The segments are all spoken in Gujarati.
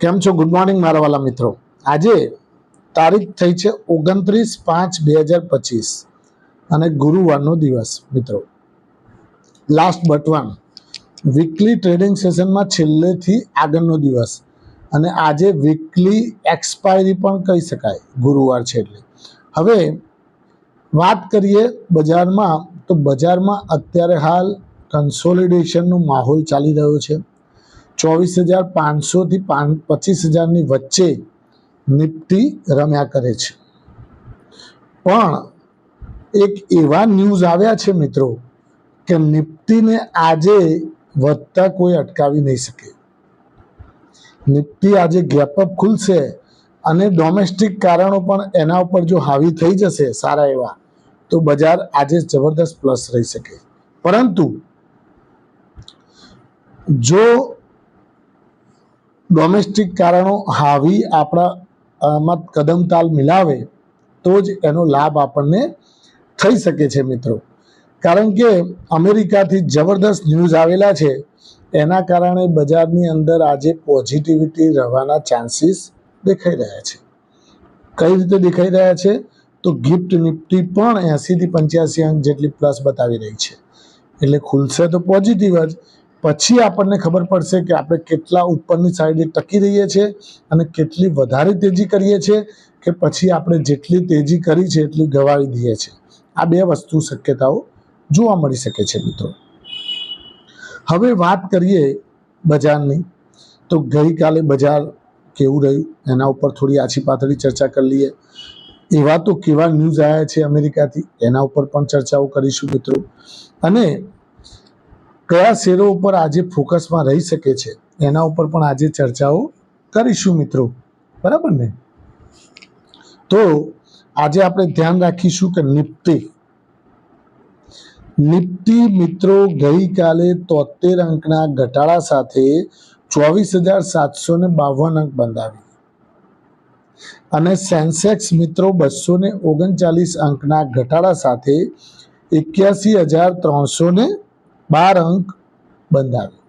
કેમ છો? ગુડ મોર્નિંગ મારા વાલા મિત્રો. આજે તારીખ થઈ છે ઓગણત્રીસ પાંચ બે હજાર પચીસ અને ગુરુવારનો દિવસ, મિત્રો. Last but one weekly trading સેશનમાં છેલ્લેથી આગળનો દિવસ. અને આજે વીકલી એક્સપાયરી પણ કહી શકાય, ગુરુવાર છે એટલે. હવે વાત કરીએ બજારમાં, તો બજારમાં અત્યારે હાલ કન્સોલિડેશનનો માહોલ ચાલી રહ્યો છે. ચોવીસ હજાર પાંચસોથી પચીસ હજારની વચ્ચે નિફ્ટી રમ્યા કરે છે. પણ એક એવા ન્યૂઝ આવ્યા છે મિત્રો કે નિફ્ટીને આજે વધતા કોઈ અટકાવી નહીં શકે. નિફ્ટી આજે ગેપઅપ ખુલશે અને ડોમેસ્ટિક કારણો પણ એના ઉપર જો હાવી થઈ જશે સારા એવા, તો બજાર આજે જબરદસ્ત પ્લસ રહી શકે. પરંતુ જો ડોમેસ્ટિક કારણો હાવી આપણા કદમતાલ કદમ તાલ મિલાવે, તો જ એનો લાભ આપણને થઈ શકે છે મિત્રો. કારણ કે અમેરિકાથી જબરદસ્ત ન્યૂઝ આવેલા છે, એના કારણે બજારની અંદર આજે પોઝિટિવિટી રહેવાના ચાન્સીસ દેખાઈ રહ્યા છે. કઈ રીતે દેખાઈ રહ્યા છે? તો ગિફ્ટ નિફ્ટી પણ એંસીથી પંચ્યાસી અંક જેટલી પ્લસ બતાવી રહી છે. એટલે ખુલશે તો પોઝિટિવ જ પછી આપણને ખબર પડશે કે આપણે કેટલા ઉપરની સાઈડે ટકી રહીએ છીએ અને કેટલી વધારે તેજી કરીએ છીએ કે પછી આપણે જેટલી તેજી કરી છે એટલી ગવાવી દઈએ છીએ. આ બે વસ્તુ શક્યતાઓ જોવા મળી શકે છે મિત્રો. હવે વાત કરીએ બજારની. તો ગઈકાલે બજાર કેવું રહ્યું? એના ઉપર થોડી આછી પાતળી ચર્ચા કરી લઈએ. એવા તો કેવા ન્યૂઝ આવ્યા છે અમેરિકાથી, એના ઉપર પણ ચર્ચાઓ કરીશું મિત્રો. અને કયા શેરો ઉપર આજે ફોકસમાં રહી શકે છે, એના ઉપર પણ આજે ચર્ચાઓ કરીશું મિત્રો. બરાબર ને? તો આજે આપણે ધ્યાન રાખીશું કે નિફ્ટી. નિફ્ટી મિત્રો ગઈકાલે તોતેર અંકના ઘટાડા સાથે ચોવીસ હજાર સાતસો ને બાવન અંક બંધાવી. અને સેન્સેક્સ મિત્રો બસો ને ઓગણચાલીસ અંકના ઘટાડા સાથે એક્યાસી હજાર ત્રણસો ને બાર અંક બંધાવ્યો.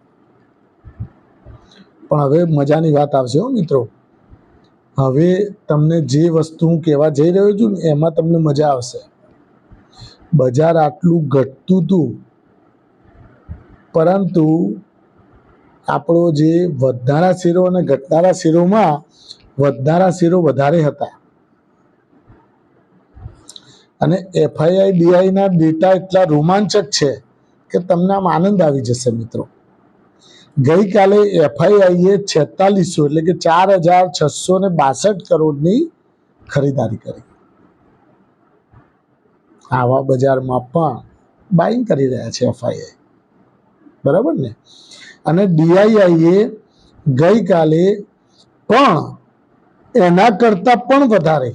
પણ હવે મજાની વાત આવશે હો મિત્રો. હવે તમને જે વસ્તુ હું કહેવા જઈ રહ્યો છું ને, એમાં તમને મજા આવશે. બજાર આટલું ઘટતું હતું. પરંતુ આપણો જે વધનારા શેરો અને ઘટનારા શેરોમાં વધનારા શેરો વધારે હતા. અને એફઆઈઆઈ ડીઆઈના ડેટા એટલા રોમાંચક છે. કે તમને આમ આનંદ આવી જશે મિત્રો. ગઈકાલે એફઆઈઆઈએ છેતાલીસો એટલે કે ચાર હજાર છસો ને બાસઠ કરોડની ખરીદારી કરી. આવા બજારમાં પણ બાઇંગ કરી રહ્યા છે એફઆઈઆઈ. બરાબર ને? અને ડીઆઈઆઈએ ગઈકાલે પણ એના કરતાં પણ વધારે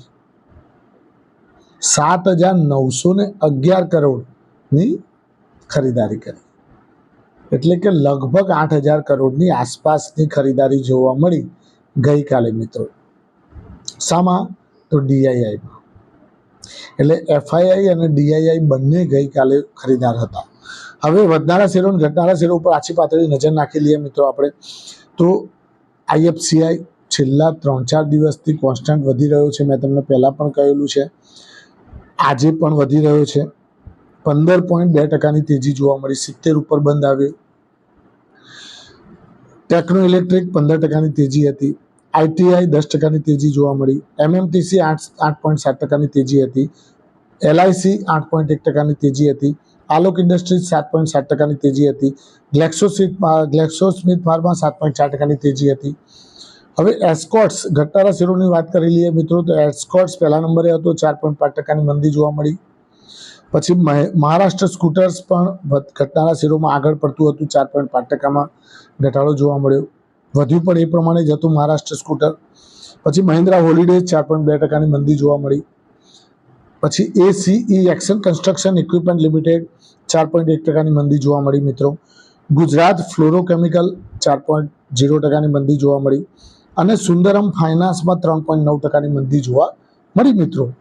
સાત હજાર નવસો ને અગિયાર કરોડની ખરીદારી કરી. એટલે કે લગભગ આઠ હજાર કરોડની આસપાસની ખરીદારી જોવા મળી ગઈકાલે મિત્રો. શામાં? તો ડીઆઈઆઈમાં એટલે એફઆઈઆઈ અને ડીઆઈઆઈ બંને ગઈકાલે ખરીદાર હતા. હવે વધનારા શેરો ઘટનારા શેરો ઉપર આછી પાતળી નજર નાખી લઈએ મિત્રો આપણે. તો આઈએફસીઆઈ છેલ્લા ત્રણ ચાર દિવસથી કોન્સ્ટન્ટ વધી રહ્યો છે. મેં તમને પહેલાં પણ કહેલું છે. આજે પણ વધી રહ્યો છે. પંદર પોઈન્ટ બે ટકાની તેજી જોવા મળી. સિત્તેર ઉપર બંધ આવ્યો. ટેકનો ઇલેક્ટ્રિક પંદર ટકાની તેજી હતી. આઈટીઆઈ દસ ટકાની તેજી જોવા મળી. એમએમટીસી આઠ આઠ પોઈન્ટ સાત ટકાની તેજી હતી. એલઆઈસી આઠ પોઈન્ટ એક ટકાની તેજી હતી. આલોક ઇન્ડસ્ટ્રીઝ સાત પોઈન્ટ સાત ટકાની તેજી હતી. ગ્લેક્સોસ્મિથ ગ્લેક્સોસ્મિથ ફાર્મા સાત પોઈન્ટ ચાર ટકાની તેજી હતી. હવે એસ્કોટ્સ, ઘટાડા શેરોની વાત કરી લઈએ મિત્રો, તો એસ્કોટ્સ પહેલા નંબરે હતો. ચાર પોઈન્ટ પાંચ ટકાની મંદી જોવા મળી. પછી મહે- મહારાષ્ટ્ર સ્કૂટર્સ પણ ઘટનાના શેરોમાં આગળ પડતું હતું. ચાર પોઈન્ટ પાંચ ટકામાં ઘટાડો જોવા મળ્યો. વધ્યું પણ એ પ્રમાણે જ હતું મહારાષ્ટ્ર સ્કૂટર. પછી મહિન્દ્રા હોલિડેઝ ચાર પોઈન્ટ બે ટકાની મંદી જોવા મળી. પછી ACE action construction equipment limited ચાર પોઈન્ટ એક ટકાની મંદી જોવા મળી મિત્રો. ગુજરાત ફ્લોરોકેમિકલ ચાર પોઈન્ટ ઝીરો ટકાની મંદી જોવા મળી. અને સુંદરમ ફાઇનાન્સમાં ત્રણ પોઈન્ટ નવ ટકાની મંદી જોવા મળી મિત્રો.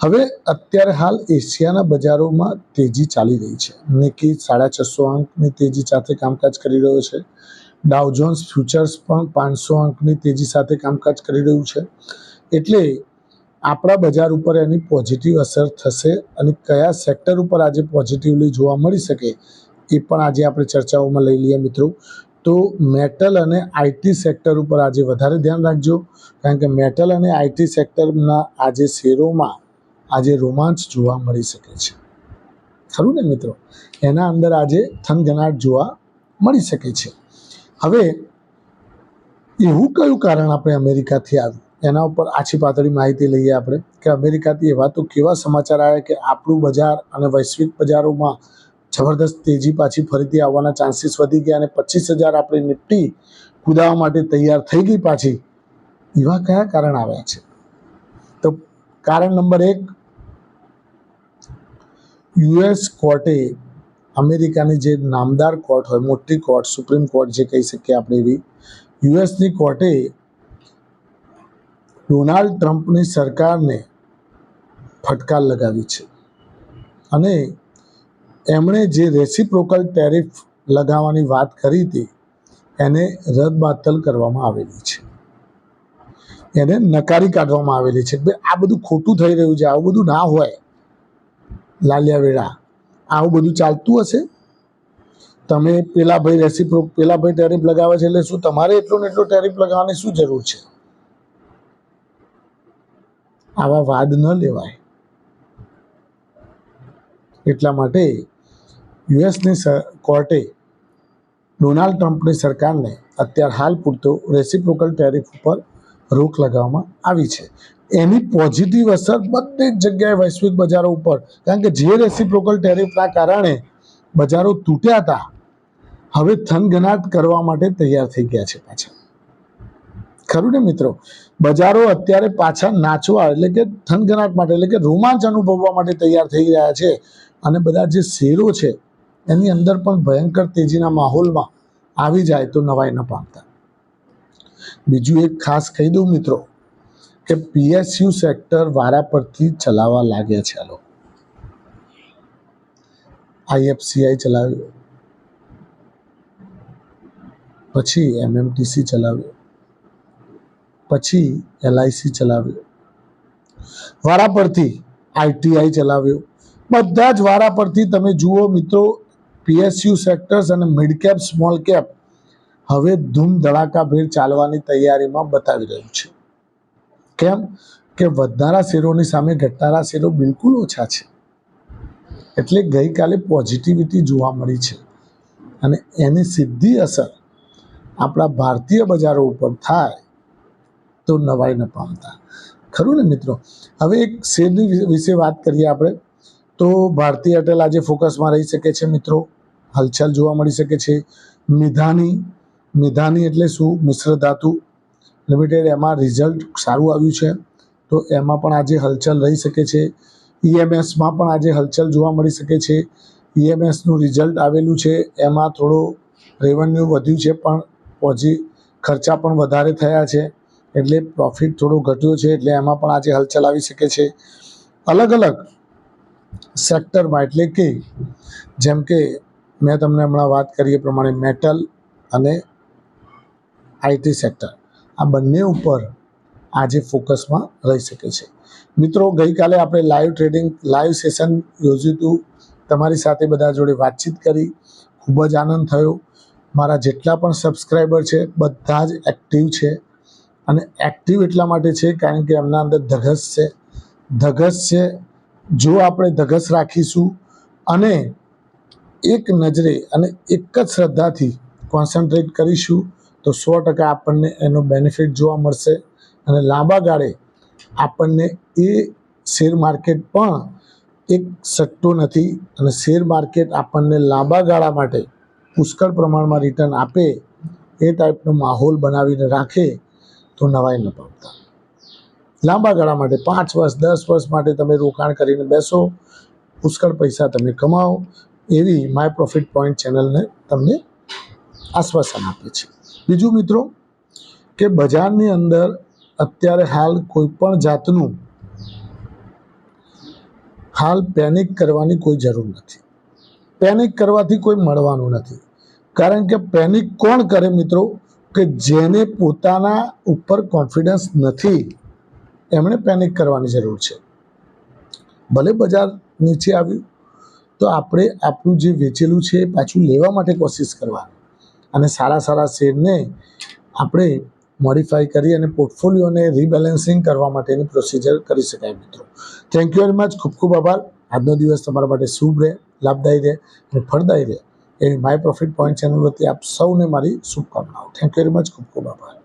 હવે અત્યારે હાલ એશિયાના બજારોમાં તેજી ચાલી રહી છે. નિકી સાડા છસો અંકની તેજી સાથે કામકાજ કરી રહ્યો છે. ડાઉજોન્સ ફ્યુચર્સ પણ પાંચસો અંકની તેજી સાથે કામકાજ કરી રહ્યું છે. એટલે આપણા બજાર ઉપર એની પોઝિટિવ અસર થશે અને કયા સેક્ટર ઉપર આજે પોઝિટિવલી જોવા મળી શકે એ પણ આજે આપણે ચર્ચાઓમાં લઈ લઈએ મિત્રો. તો મેટલ અને આઈટી સેક્ટર ઉપર આજે વધારે ધ્યાન રાખજો. કારણ કે મેટલ અને આઈટી સેક્ટરના આજે શેરોમાં આજે રોમાંચ જોવા મળી શકે છે. ખરું ને મિત્રો? એના અંદર આજે થનગનાટ જોવા મળી શકે છે. હવે, એવું કયું કારણ આપણે અમેરિકાથી આવ્યું? એના ઉપર આછી પાતળી માહિતી લઈએ આપણે, કે અમેરિકાથી એવા તો કેવા સમાચાર આવ્યા કે આપણું બજાર અને વૈશ્વિક બજારોમાં જબરદસ્ત તેજી પાછી ફરીથી આવવાના ચાન્સીસ વધી ગયા અને પચીસ હજાર આપણી નિફ્ટી કુદાવા માટે તૈયાર થઈ ગઈ પાછી. એવા કયા કારણ આવ્યા છે? કારણ નંબર એક, યુએસ કોર્ટે અમેરિકાની જે નામદાર કોર્ટ હોય, મોટી કોર્ટ, સુપ્રીમ કોર્ટ જે કહી શકીએ આપણે એવી, યુએસની કોર્ટે ડોનાલ્ડ ટ્રમ્પની સરકારને ફટકાર લગાવી છે. અને એમણે જે રેસિપ્રોકલ ટેરિફ લગાવવાની વાત કરી હતી, એને રદબાતલ કરવામાં આવેલી છે. એને નકારી કાઢવામાં આવેલી છે. કે આ બધું ખોટું થઈ રહ્યું છે. આવું બધું ના હોય. લાલિયા વેળા આવું બધું ચાલતું હશે? તમે પેલા ભાઈ રેસિપ્રો પેલા ભાઈ ટેરિફ લગાવે છે એટલે શું તમારે એટલો ને એટલો ટેરિફ લગાવવાની શું જરૂર છે? આવા વાદ ન લેવાય. એટલા માટે યુએસની કોર્ટે ડોનાલ્ડ ટ્રમ્પની સરકારને અત્યાર હાલ પૂરતો રેસિપ્રોકલ ટેરિફ ઉપર રોક લગાવવામાં આવી છે. એની પોઝિટિવ અસર બધી જ જગ્યાએ વૈશ્વિક બજારો ઉપર. કારણ કે જે રેસિપ્રોકલ ટેરિફના કારણે બજારો તૂટ્યા હતા, હવે થનગનાટ કરવા માટે તૈયાર થઈ ગયા છે પાછા. ખરું ને મિત્રો? બજારો અત્યારે પાછા નાચવા એટલે કે થનગનાટ માટે એટલે કે રોમાંચ અનુભવવા માટે તૈયાર થઈ રહ્યા છે. અને બધા જે શેરો છે, એની અંદર પણ ભયંકર તેજીના માહોલમાં આવી જાય તો નવાઈ ન પામતા. બીજું એક ખાસ કહી દઉં મિત્રો કે પીએસયુ સેક્ટર વારા પરથી ચલાવવા લાગ્યા છે આ આઈએફસીઆઈ ચલાવ્યું પછી એમએમટીસી ચલાવ્યું પછી એલઆઈસી ચલાવ્યું વારા પરથી આઈટીઆઈ ચલાવ્યું બધા જ વારા પરથી તમે જુઓ મિત્રો પીએસયુ સેક્ટર્સ અને મિડ કેપ સ્મોલ કેપ હવે ધૂમ ધડાકાભેર ચાલવાની તૈયારીમાં બતાવી રહ્યું છે. કેમ કે વધનારા શેરોની સામે ઘટનારા શેરો બિલકુલ ઓછા છે. એટલે ગઈકાલે પોઝિટિવિટી જોવા મળી છે. અને એની સીધી અસર આપણા ભારતીય બજારો ઉપર થાય તો નવાઈ ન પામતા. ખરું ને મિત્રો? હવે એક શેરની વિશે વાત કરીએ આપણે. તો ભારતીય એરટેલ આજે ફોકસમાં રહી શકે છે મિત્રો. હલચલ જોવા મળી શકે છે. મિધાની મિધાની એટલે શું? મિશ્ર ધાતુ લિમિટેડ એમાં રિઝલ્ટ સારું આવ્યું છે. તો એમાં પણ આજે હલચલ રહી શકે છે. ઈએમએસમાં પણ આજે હલચલ જોવા મળી શકે છે. ઈએમએસનું રિઝલ્ટ આવેલું છે. એમાં થોડો રેવન્યુ વધ્યું છે, પણ પછી ખર્ચા પણ વધારે થયા છે. એટલે પ્રોફિટ થોડો ઘટ્યો છે. એટલે એમાં પણ આજે હલચલ આવી શકે છે. અલગ અલગ સેક્ટરમાં એટલે કે જેમ કે મેં તમને હમણાં વાત કરી એ પ્રમાણે મેટલ અને આઈટી સેક્ટર. આ બંને ઉપર આજે ફોકસમાં રહી શકે છે. મિત્રો, ગઈકાલે આપણે લાઈવ ટ્રેડિંગ લાઈવ સેશન યોજ્યું તમારી સાથે બધા જોડે વાતચીત કરી. ખૂબ જ આનંદ થયો. મારા જેટલા પણ સબસ્ક્રાઈબર છે, બધા જ એક્ટિવ છે. અને એક્ટિવ એટલા માટે છે કારણ કે એમના અંદર ધગસ છે. ધગસ છે, જો આપણે ધગસ રાખીશું અને એક નજરે અને એક જ શ્રદ્ધાથી કોન્સન્ટ્રેટ કરીશું તો સો ટકા આપણને એનો બેનિફિટ જોવા મળશે. અને લાંબા ગાળે આપણને એ શેર માર્કેટ પણ એક સટ્ટું નથી. અને શેર માર્કેટ આપણને લાંબા ગાળા માટે પુષ્કળ પ્રમાણમાં રિટર્ન આપે એ ટાઈપનો માહોલ બનાવીને રાખે તો નવાઈ ન પામતા. લાંબા ગાળા માટે પાંચ વર્ષ, દસ વર્ષ માટે તમે રોકાણ કરીને બેસો. પુષ્કળ પૈસા તમે કમાઓ. એવી માય પ્રોફિટ પોઈન્ટ ચેનલને તમને આશ્વાસન આપે છે. બીજું મિત્રો કે બજારની અંદર અત્યારે હાલ કોઈ પણ જાતનું હાલ પેનિક કરવાની કોઈ જરૂર નથી. પેનિક કરવાથી કોઈ મળવાનું નથી. કારણ કે પેનિક કોણ કરે મિત્રો? કે જેને પોતાના ઉપર કોન્ફિડન્સ નથી, એમણે પેનિક કરવાની જરૂર છે. ભલે બજાર નીચે આવ્યું, તો આપણે આપણું જે વેચેલું છે એ પાછું લેવા માટે કોશિશ કરવાની. અને સારા સારા શેરને આપણે મોડિફાઈ કરી અને પોર્ટફોલિયોને રીબેલેન્સિંગ કરવા માટેની પ્રોસિજર કરી શકાય મિત્રો. થેન્ક યુ વેરી મચ ખૂબ ખૂબ આભાર. આજનો દિવસ તમારા માટે શુભ રહે, લાભદાયી રહે અને ફળદાયી રહે એવી માય પ્રોફિટ પોઈન્ટ ચેનલ વતી આપ સૌને મારી શુભકામનાઓ. થેન્ક યુ વેરી મચ ખૂબ ખૂબ આભાર.